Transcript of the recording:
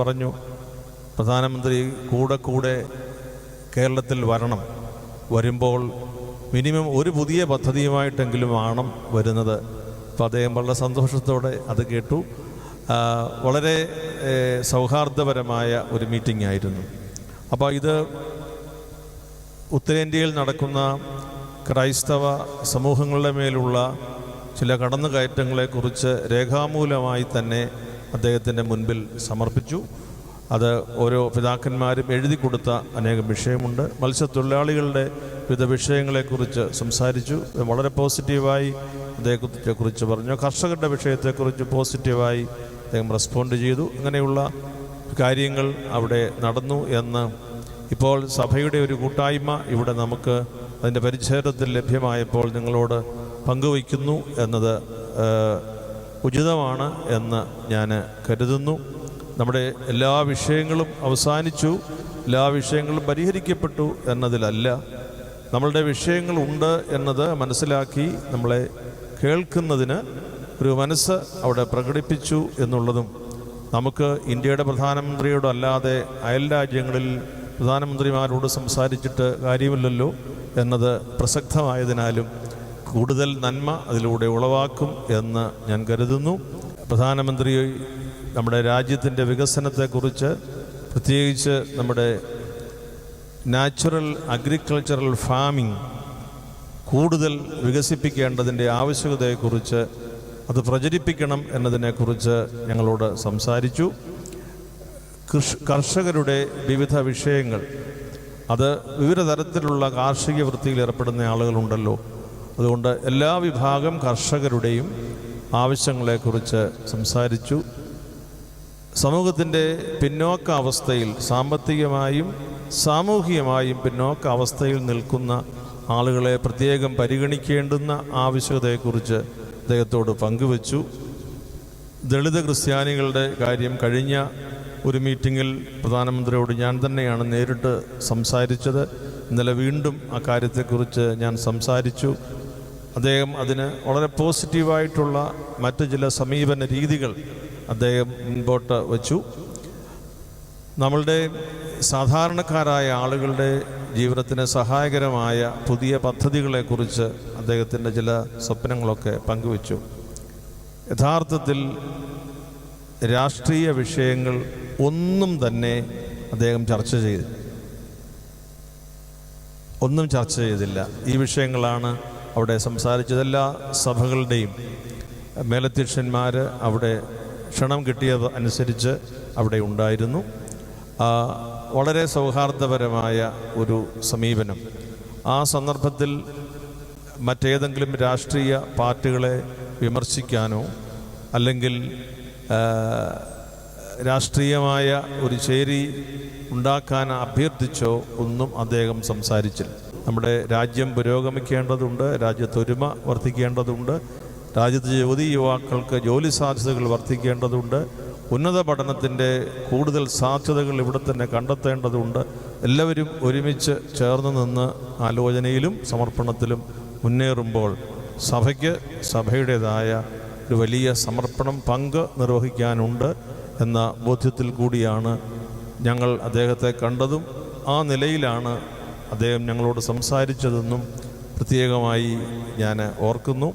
പറഞ്ഞു പ്രധാനമന്ത്രി കൂടെ കൂടെ കേരളത്തിൽ വരണം. വരുമ്പോൾ മിനിമം ഒരു പുതിയ പദ്ധതിയുമായിട്ടെങ്കിലും ആണം വരുന്നത്. അപ്പോൾ അദ്ദേഹം വളരെ സന്തോഷത്തോടെ അത് കേട്ടു. വളരെ സൗഹാർദ്ദപരമായ ഒരു മീറ്റിംഗ് ആയിരുന്നു. അപ്പോൾ ഇത് ഉത്തരേന്ത്യയിൽ നടക്കുന്ന ക്രൈസ്തവ സമൂഹങ്ങളുടെ മേലുള്ള ചില കടന്നുകയറ്റങ്ങളെക്കുറിച്ച് രേഖാമൂലമായി തന്നെ അദ്ദേഹത്തിന്റെ മുൻപിൽ സമർപ്പിച്ചു. അത് ഓരോ പിതാക്കന്മാരും എഴുതി കൊടുത്ത അനേകം വിഷയമുണ്ട്. മത്സ്യത്തൊഴിലാളികളുടെ വിവിധ വിഷയങ്ങളെക്കുറിച്ച് സംസാരിച്ചു. വളരെ പോസിറ്റീവായി അദ്ദേഹത്തെക്കുറിച്ച് പറഞ്ഞു. കർഷകരുടെ വിഷയത്തെക്കുറിച്ച് പോസിറ്റീവായി അദ്ദേഹം റെസ്പോണ്ട് ചെയ്തു. അങ്ങനെയുള്ള കാര്യങ്ങൾ അവിടെ നടന്നു എന്ന് ഇപ്പോൾ സഭയുടെ ഒരു കൂട്ടായ്മ ഇവിടെ നമുക്ക് അതിന്റെ പരിച്ഛേദത്തിൽ ലഭ്യമായപ്പോൾ നിങ്ങളോട് പങ്കുവയ്ക്കുന്നു എന്നത് ഉചിതമാണ് എന്ന് ഞാൻ കരുതുന്നു. നമ്മുടെ എല്ലാ വിഷയങ്ങളും അവസാനിച്ചു. എല്ലാ വിഷയങ്ങളും പരിഹരിക്കപ്പെട്ടു എന്നതിലല്ല. നമ്മളുടെ വിഷയങ്ങളുണ്ട് എന്നത് മനസ്സിലാക്കി നമ്മളെ കേൾക്കുന്നതിന് ഒരു മനസ്സ് അവിടെ പ്രകടിപ്പിച്ചു എന്നുള്ളതും നമുക്ക് ഇന്ത്യയുടെ പ്രധാനമന്ത്രിയോട് അല്ലാതെ അയൽ രാജ്യങ്ങളിൽ പ്രധാനമന്ത്രിമാരോട് സംസാരിച്ചിട്ട് കാര്യമില്ലല്ലോ എന്നത് പ്രസക്തമായതിനാലും കൂടുതൽ നന്മ അതിലൂടെ ഉളവാക്കും എന്ന് ഞാൻ കരുതുന്നു. പ്രധാനമന്ത്രി നമ്മുടെ രാജ്യത്തിന്റെ വികസനത്തെക്കുറിച്ച് പ്രത്യേകിച്ച് നമ്മുടെ നാച്ചുറൽ അഗ്രികൾച്ചറൽ ഫാമിംഗ് കൂടുതൽ വികസിപ്പിക്കേണ്ടതിന്റെ ആവശ്യകതയെക്കുറിച്ച് അത് പ്രചരിപ്പിക്കണം എന്നതിനെക്കുറിച്ച് ഞങ്ങളോട് സംസാരിച്ചു. കർഷകരുടെ വിവിധ വിഷയങ്ങൾ അത് വിവിധ തരത്തിലുള്ള കാർഷിക വൃത്തിയിൽ ഏർപ്പെടുന്ന ആളുകളുണ്ടല്ലോ. അതുകൊണ്ട് എല്ലാ വിഭാഗം കർഷകരുടെയും ആവശ്യങ്ങളെക്കുറിച്ച് സംസാരിച്ചു. സമൂഹത്തിന്റെ പിന്നോക്ക അവസ്ഥയിൽ സാമ്പത്തികമായും സാമൂഹികമായും പിന്നോക്ക അവസ്ഥയിൽ നിൽക്കുന്ന ആളുകളെ പ്രത്യേകം പരിഗണിക്കേണ്ടുന്ന ആവശ്യകതയെക്കുറിച്ച് അദ്ദേഹത്തോട് പങ്കുവച്ചു. ദളിത് ക്രിസ്ത്യാനികളുടെ കാര്യം കഴിഞ്ഞ ഒരു മീറ്റിങ്ങിൽ പ്രധാനമന്ത്രിയോട് ഞാൻ തന്നെയാണ് നേരിട്ട് സംസാരിച്ചത്. ഇന്നലെ വീണ്ടും ആ ഞാൻ സംസാരിച്ചു. അദ്ദേഹം അതിന് വളരെ പോസിറ്റീവായിട്ടുള്ള മറ്റു ചില സമീപന രീതികൾ അദ്ദേഹം മുൻപോട്ട് വച്ചു. നമ്മളുടെ സാധാരണക്കാരായ ആളുകളുടെ ജീവിതത്തിന് സഹായകരമായ പുതിയ പദ്ധതികളെക്കുറിച്ച് അദ്ദേഹത്തിന്റെ ചില സ്വപ്നങ്ങളൊക്കെ പങ്കുവച്ചു. യഥാർത്ഥത്തിൽ രാഷ്ട്രീയ വിഷയങ്ങൾ ഒന്നും തന്നെ അദ്ദേഹം ചർച്ച ചെയ്തു ഒന്നും ചർച്ച ചെയ്തില്ല. ഈ വിഷയങ്ങളാണ് അവിടെ സംസാരിച്ചത് എല്ലാ സഭകളുടെയും മേലധ്യക്ഷന്മാർ അവിടെ ക്ഷണം കിട്ടിയത് അനുസരിച്ച് അവിടെ ഉണ്ടായിരുന്നു. വളരെ സൗഹാർദ്ദപരമായ ഒരു സമീപനം. ആ സന്ദർഭത്തിൽ മറ്റേതെങ്കിലും രാഷ്ട്രീയ പാർട്ടികളെ വിമർശിക്കാനോ അല്ലെങ്കിൽ രാഷ്ട്രീയമായ ഒരു ചേരി ഉണ്ടാക്കാൻ അഭ്യർത്ഥിച്ചോ ഒന്നും അദ്ദേഹം സംസാരിച്ചില്ല. നമ്മുടെ രാജ്യം പുരോഗമിക്കേണ്ടതുണ്ട് രാജ്യത്തൊരുമ വർദ്ധിക്കേണ്ടതുണ്ട് രാജ്യത്തെ യുവതി യുവാക്കൾക്ക് ജോലി സാധ്യതകൾ വർദ്ധിക്കേണ്ടതുണ്ട് ഉന്നത പഠനത്തിന്റെ കൂടുതൽ സാധ്യതകൾ ഇവിടെ തന്നെ കണ്ടെത്തേണ്ടതുണ്ട്. എല്ലാവരും ഒരുമിച്ച് ചേർന്ന് നിന്ന് ആലോചനയിലും സമർപ്പണത്തിലും മുന്നേറുമ്പോൾ സഭയ്ക്ക് സഭയുടേതായ ഒരു വലിയ സമർപ്പണം പങ്ക് നിർവഹിക്കാനുണ്ട്. എന്ന ബോധ്യത്തിൽ കൂടിയാണ് ഞങ്ങൾ അദ്ദേഹത്തെ കണ്ടതും ആ നിലയിലാണ് അദ്ദേഹം ഞങ്ങളോട് സംസാരിച്ചതെന്നും പ്രത്യേകമായി ഞാൻ ഓർക്കുന്നു.